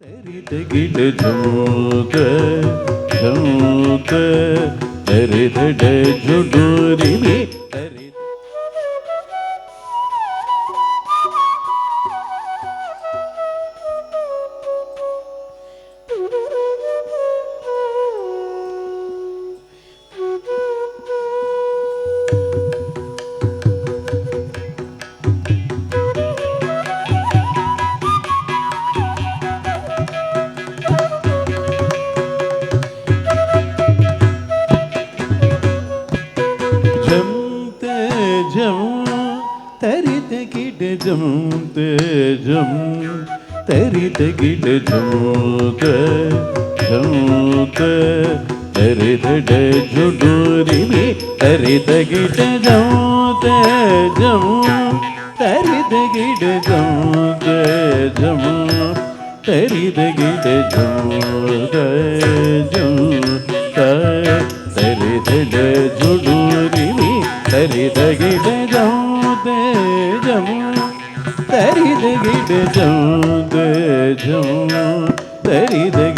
తరిత గిట ఝూత ఝూత తరిత ఝుడూరి తరిత തേജം തേജം തരിതകിട ജൂത ജൂത തരിതട ജുഡൂരി തരിതകിട ജൂത ജം തരിതകിട ജൂത ജം തരിതകിട ജൂത ചൂണ്ടേ ചൂണ്ടേ ചൂണ്ടരി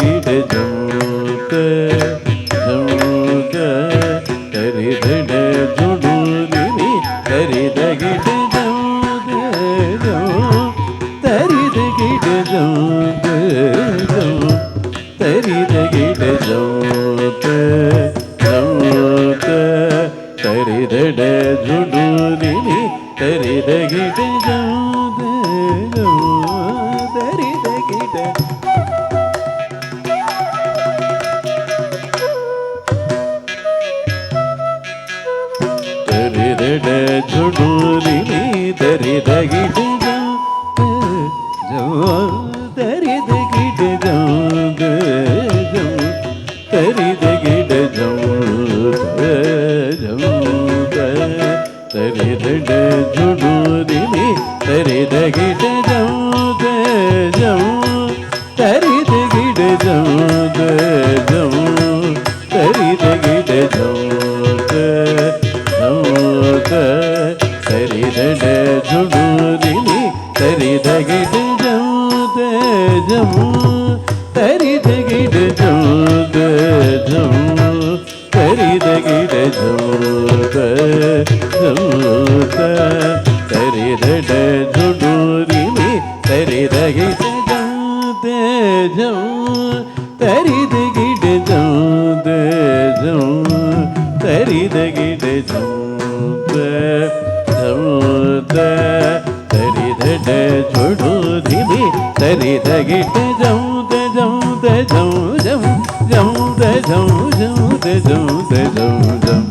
de dum dum de dum de dum dum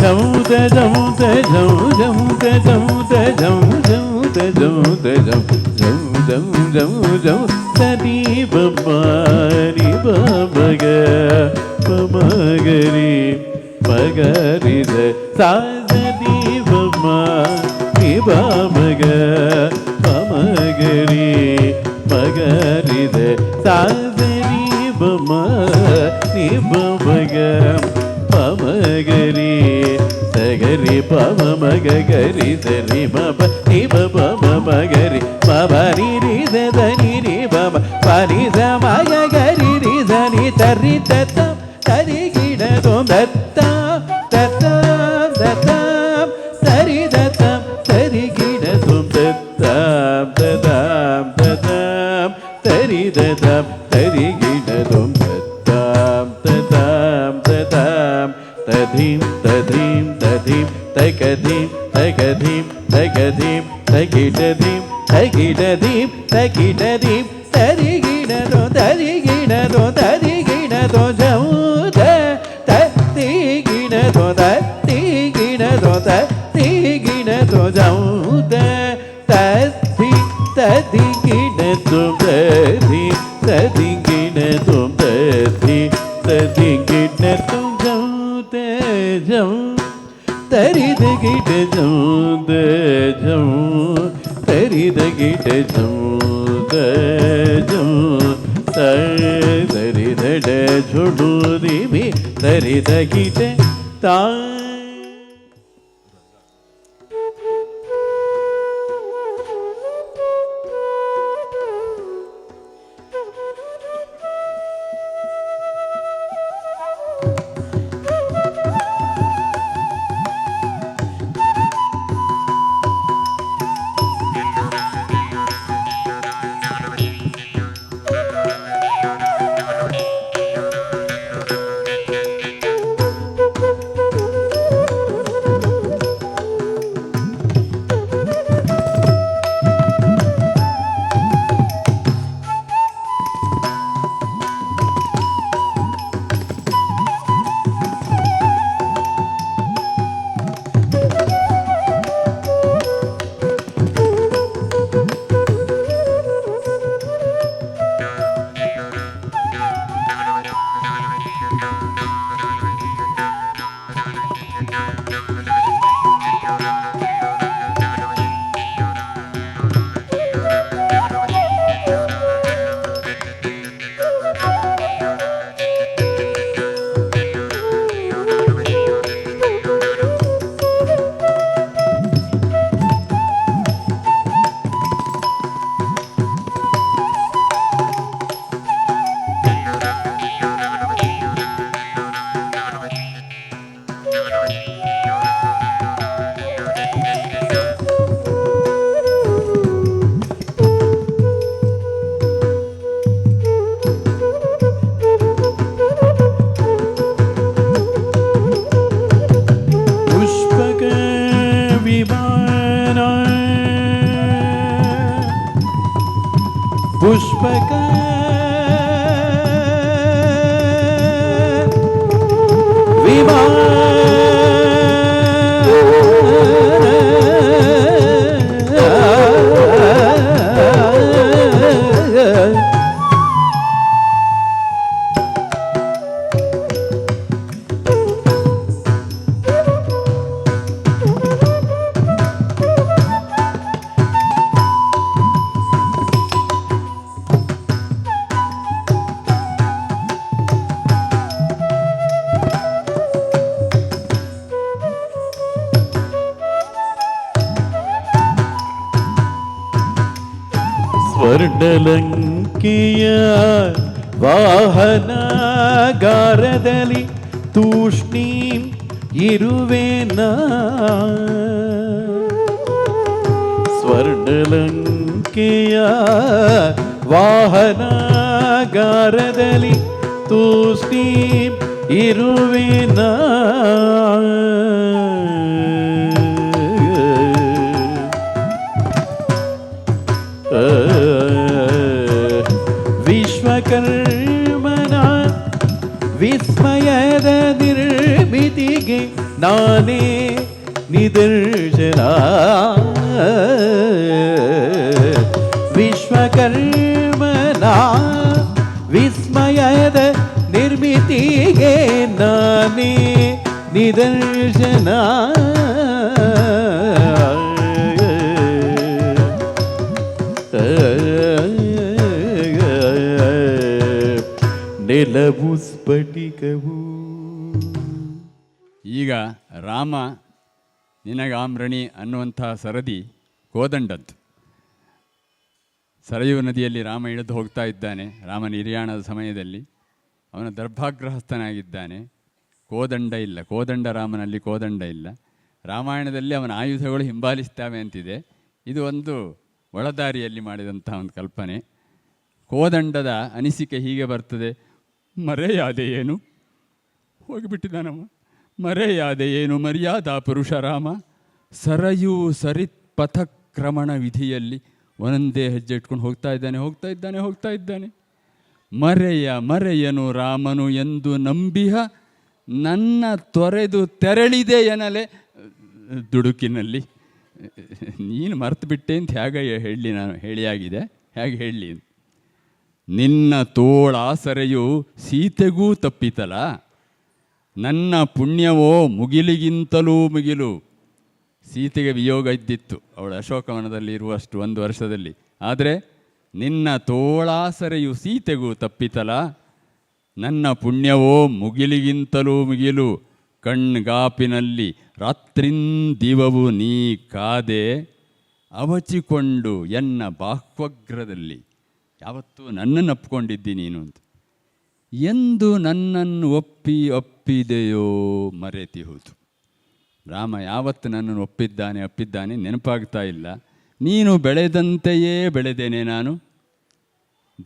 dum de dum de dum dum de dum de dum dum de dum de dum dum dum dum dum sari baba ri baba ga baba ga ri baga ri de sa sari baba ri baba ga நிபம நிபமக பமகரி சகரி பம மகரி சரி மப நிப பம மகரி பப நிரி தனி நிபம பரிச மகரி ரிசனி தரி தத்த గిట జం they జం తరిద గిట జం దే జం తరి దడ చుడు దిమి తరిద తా despegue. ವಾಹನಗಾರದಲ್ಲಿ ತೂಷ್ಣೀಂ ಇರುವೆನ ಸ್ವರ್ಣಲಂಕೆಯ ವಾಹನಗಾರದಲ್ಲಿ ತೂಷ್ಣೀಂ ಇರುವೆನ ನಿರ್ಮಿತಿಗೆ ನಾನೇ ನಿದರ್ಶನ ವಿಶ್ವಕರ್ಮನ ವಿಸ್ಮಯದ ನಿರ್ಮಿತಿಗೆ ನಾನೇ ನಿದರ್ಶನ ನೆಲವು ಸ್ಫಟಿಕವು ಈಗ ರಾಮ ನಿನಗಾಮ್ರಣಿ ಅನ್ನುವಂಥ ಸರದಿ ಕೋದಂಡದ್ದು ಸರಯೂ ನದಿಯಲ್ಲಿ ರಾಮ ಇಳಿದು ಹೋಗ್ತಾ ಇದ್ದಾನೆ ರಾಮ ನಿರ್ಯಾಣದ ಸಮಯದಲ್ಲಿ. ಅವನ ದರ್ಭಾಗ್ರಹಸ್ಥನಾಗಿದ್ದಾನೆ. ಕೋದಂಡ ಇಲ್ಲ ಕೋದಂಡ ರಾಮನಲ್ಲಿ ಕೋದಂಡ ಇಲ್ಲ. ರಾಮಾಯಣದಲ್ಲಿ ಅವನ ಆಯುಧಗಳು ಹಿಂಬಾಲಿಸ್ತವೆ ಅಂತಿದೆ. ಇದು ಒಂದು ಒಳದಾರಿಯಲ್ಲಿ ಮಾಡಿದಂಥ ಒಂದು ಕಲ್ಪನೆ. ಕೋದಂಡದ ಅನಿಸಿಕೆ ಹೀಗೆ ಬರ್ತದೆ, ಮರೆಯಾದೆ ಏನು? ಹೋಗಿಬಿಟ್ಟಿದ್ದಾನಮ್ಮ ಮರೆಯಾದೆ ಏನು ಮರ್ಯಾದಾ ಪುರುಷ ರಾಮ? ಸರಯೂ ಸರಿತ್ ಪಥಕ್ರಮಣ ವಿಧಿಯಲ್ಲಿ ಒಂದೇ ಹೆಜ್ಜೆ ಇಟ್ಕೊಂಡು ಹೋಗ್ತಾ ಇದ್ದಾನೆ ಹೋಗ್ತಾ ಇದ್ದಾನೆ ಹೋಗ್ತಾ ಇದ್ದಾನೆ. ಮರೆಯ, ಮರೆಯನು ರಾಮನು ಎಂದು ನಂಬಿಹ ನನ್ನ ತೊರೆದು ತೆರಳಿದೆ ಎನ್ನಲೆ ದುಡುಕಿನಲ್ಲಿ. ನೀನು ಮರ್ತು ಬಿಟ್ಟೆ ಅಂತ ಹೇಗೆ ಹೇಳಿ ನಾನು ಹೇಳಿಯಾಗಿದೆ, ಹೇಗೆ ಹೇಳಿ ನಿನ್ನ ತೋಳಾಸರೆಯು ಸೀತೆಗೂ ತಪ್ಪಿತಲ? ನನ್ನ ಪುಣ್ಯವೋ ಮುಗಿಲಿಗಿಂತಲೂ ಮುಗಿಲು. ಸೀತೆಗೆ ವಿಯೋಗ ಇದ್ದಿತ್ತು. ಅವಳು ಅಶೋಕವನದಲ್ಲಿ ಇರುವಷ್ಟು ಒಂದು ವರ್ಷದಲ್ಲಿ. ಆದರೆ ನಿನ್ನ ತೋಳಾಸರೆಯು ಸೀತೆಗೂ ತಪ್ಪಿತಲ? ನನ್ನ ಪುಣ್ಯವೋ ಮುಗಿಲಿಗಿಂತಲೂ ಮುಗಿಲು. ಕಣ್ಗಾಪಿನಲ್ಲಿ ರಾತ್ರಿಂದಿವವು ನೀ ಕಾದೆ ಅವಚಿಕೊಂಡು ಎನ್ನ ಬಾಹ್ವಗ್ರದಲ್ಲಿ. ಯಾವತ್ತೂ ನನ್ನನ್ನು ಅಪ್ಕೊಂಡಿದ್ದಿ ನೀನು ಅಂತ. ಎಂದು ನನ್ನನ್ನು ಒಪ್ಪಿ ಒಪ್ಪಿದೆಯೋ ಮರೆತಿಹುದು ರಾಮ ಯಾವತ್ತು ನನ್ನನ್ನು ಒಪ್ಪಿದ್ದಾನೆ ಒಪ್ಪಿದ್ದಾನೆ ನೆನಪಾಗ್ತಾ ಇಲ್ಲ. ನೀನು ಬೆಳೆದಂತೆಯೇ ಬೆಳೆದೇನೆ ನಾನು.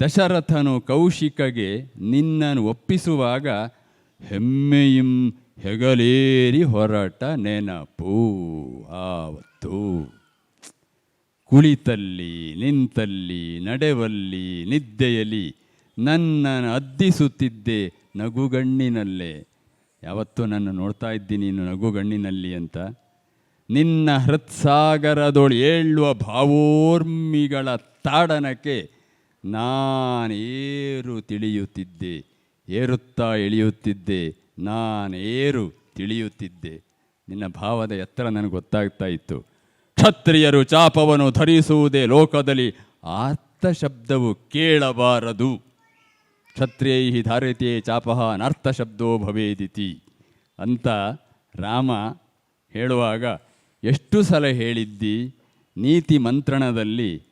ದಶರಥನು ಕೌಶಿಕಗೆ ನಿನ್ನನ್ನು ಒಪ್ಪಿಸುವಾಗ ಹೆಮ್ಮೆಯಿಂ ಹೆಗಲೇರಿ ಹೊರಟ ನೆನಪು ಆವತ್ತು. ಕುಳಿತಲ್ಲಿ ನಿಂತಲ್ಲಿ ನಡೆವಲ್ಲಿ ನಿದ್ದೆಯಲ್ಲಿ ನನ್ನನ್ನು ಅದ್ದಿಸುತ್ತಿದ್ದೆ ನಗುಗಣ್ಣಿನಲ್ಲೇ. ಯಾವತ್ತೂ ನನ್ನ ನೋಡ್ತಾ ಇದ್ದೀನಿ ನೀನು ನಗುಗಣ್ಣಿನಲ್ಲಿ ಅಂತ. ನಿನ್ನ ಹೃತ್ಸಾಗರದೊಳು ಏಳುವ ಭಾವೋರ್ಮಿಗಳ ತಾಡನಕ್ಕೆ ನಾನೇರು ತಿಳಿಯುತ್ತಿದ್ದೆ. ಏರುತ್ತಾ ಇಳಿಯುತ್ತಿದ್ದೆ ನಾನೇರು ತಿಳಿಯುತ್ತಿದ್ದೆ. ನಿನ್ನ ಭಾವದ ಎತ್ತರ ನನಗೆ ಗೊತ್ತಾಗ್ತಾ ಇತ್ತು. ಕ್ಷತ್ರಿಯರು ಚಾಪವನ್ನು ಧರಿಸುವುದೇ ಲೋಕದಲ್ಲಿ ಆರ್ಥ ಶಬ್ದವು ಕೇಳಬಾರದು. ಕ್ಷತ್ರಿಯೈ ಧಾರಯತೆ ಚಾಪಃ ಅನರ್ಥ ಶಬ್ದೋ ಭವೇದಿತಿ ಅಂತ ರಾಮ ಹೇಳುವಾಗ, ಎಷ್ಟು ಸಲ ಹೇಳಿದ್ದಿ? ನೀತಿ ಮಂತ್ರಣದಲ್ಲಿ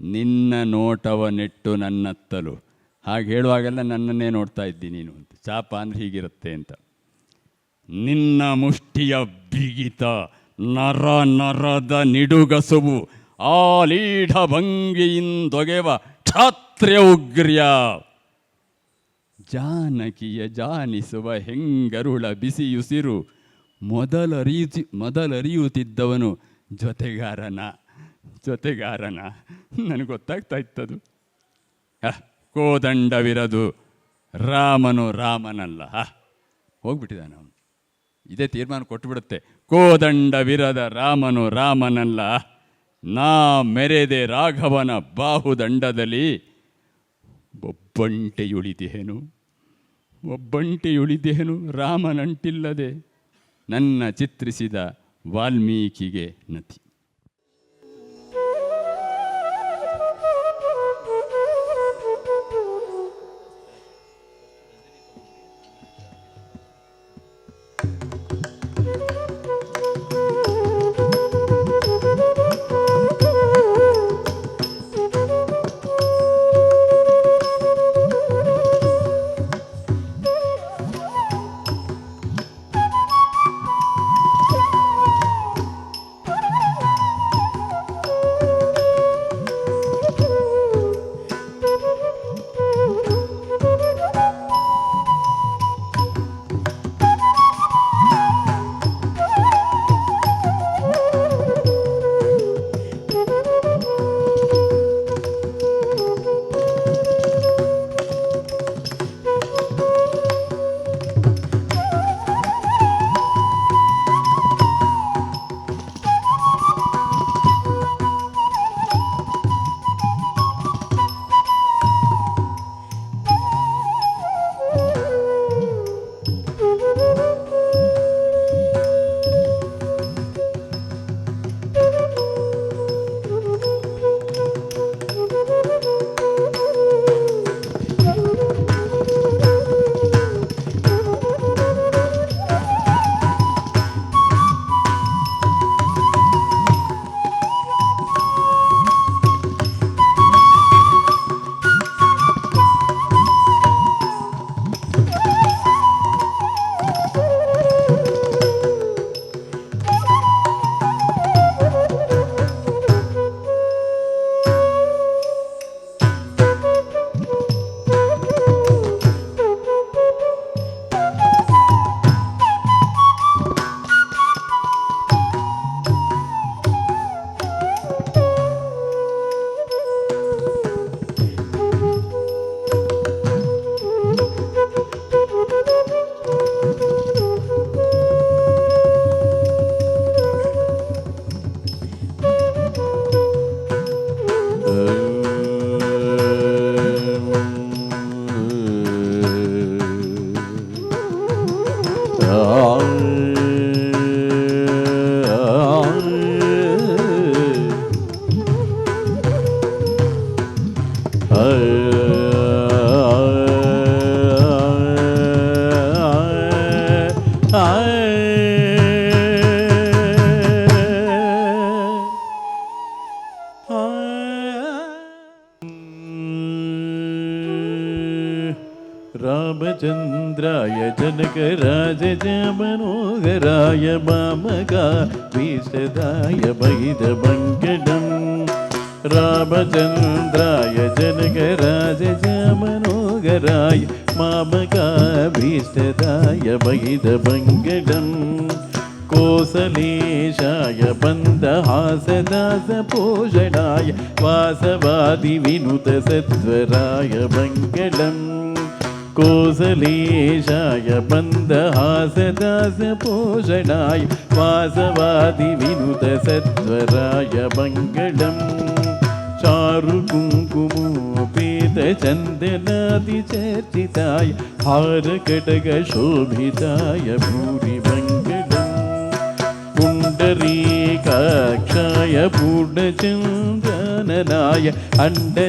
ನಿನ್ನ ನೋಟವ ನೆಟ್ಟು ನನ್ನತ್ತಲು. ಹಾಗೆ ಹೇಳುವಾಗೆಲ್ಲ ನನ್ನನ್ನೇ ನೋಡ್ತಾ ಇದ್ದಿ ನೀನು ಅಂತ. ಚಾಪ ಅಂದ್ರೆ ಹೀಗಿರುತ್ತೆ ಅಂತ. ನಿನ್ನ ಮುಷ್ಟಿಯ ಬಿಗಿತ, ನರ ನರದ ನಿಡುಗಸುವು, ಆಲೀಢ ಭಂಗಿಯಿಂದೊಗೆವ ಕ್ಷಾತ್ರ್ಯ ಉಗ್ರ್ಯ. ಜಾನಕಿಯ ಜಾನಿಸುವ ಹೆಂಗರುಳ ಬಿಸಿಯುಸಿರು. ಮೊದಲರಿಯುತಿ ಮೊದಲರಿಯುತ್ತಿದ್ದವನು ಜೊತೆಗಾರನ ಜೊತೆಗಾರನ. ನನಗೆ ಗೊತ್ತಾಗ್ತಾ ಇತ್ತದು. ಕೋದಂಡವಿರದು ರಾಮನು ರಾಮನಲ್ಲ. ಹೋಗ್ಬಿಟ್ಟಿದ್ದಾನೆ ಅವನು. ಇದೇ ತೀರ್ಮಾನ ಕೊಟ್ಟುಬಿಡುತ್ತೆ ಕೋದಂಡವಿರದ ರಾಮನು ರಾಮನಲ್ಲ. ನಾ ಮೆರೆದೆ ರಾಘವನ ಬಾಹುದಂಡದಲ್ಲಿ ಒಬ್ಬಂಟೆಯುಳಿದೇನು ಒಬ್ಬಂಟೆಯುಳಿದೇನು ರಾಮನಂಟಿಲ್ಲದೆ ನನ್ನ ಚಿತ್ರಿಸಿದ ವಾಲ್ಮೀಕಿಗೆ ನತಿ. वैदमङ्गलम् रामचन्द्राय जनकराज मनोहराय मामकाभीष्टदाय वैदमङ्गलम् कोसलेशाय बन्धहासदासपोषणाय वासवादिविनुतसत्वराय मङ्गलम् कोसलेशाय बन्धहासदासपोषणाय वासवादिविनुतसत्वराय मङ्गलम् चारुकुङ्कुमोपेतचन्दनादिचर्चिताय हारकटकशोभिताय भूरिमङ्गलम् पुण्डरीकाक्षाय पूर्णचन्द्रननाय अण्डजातवाहनाय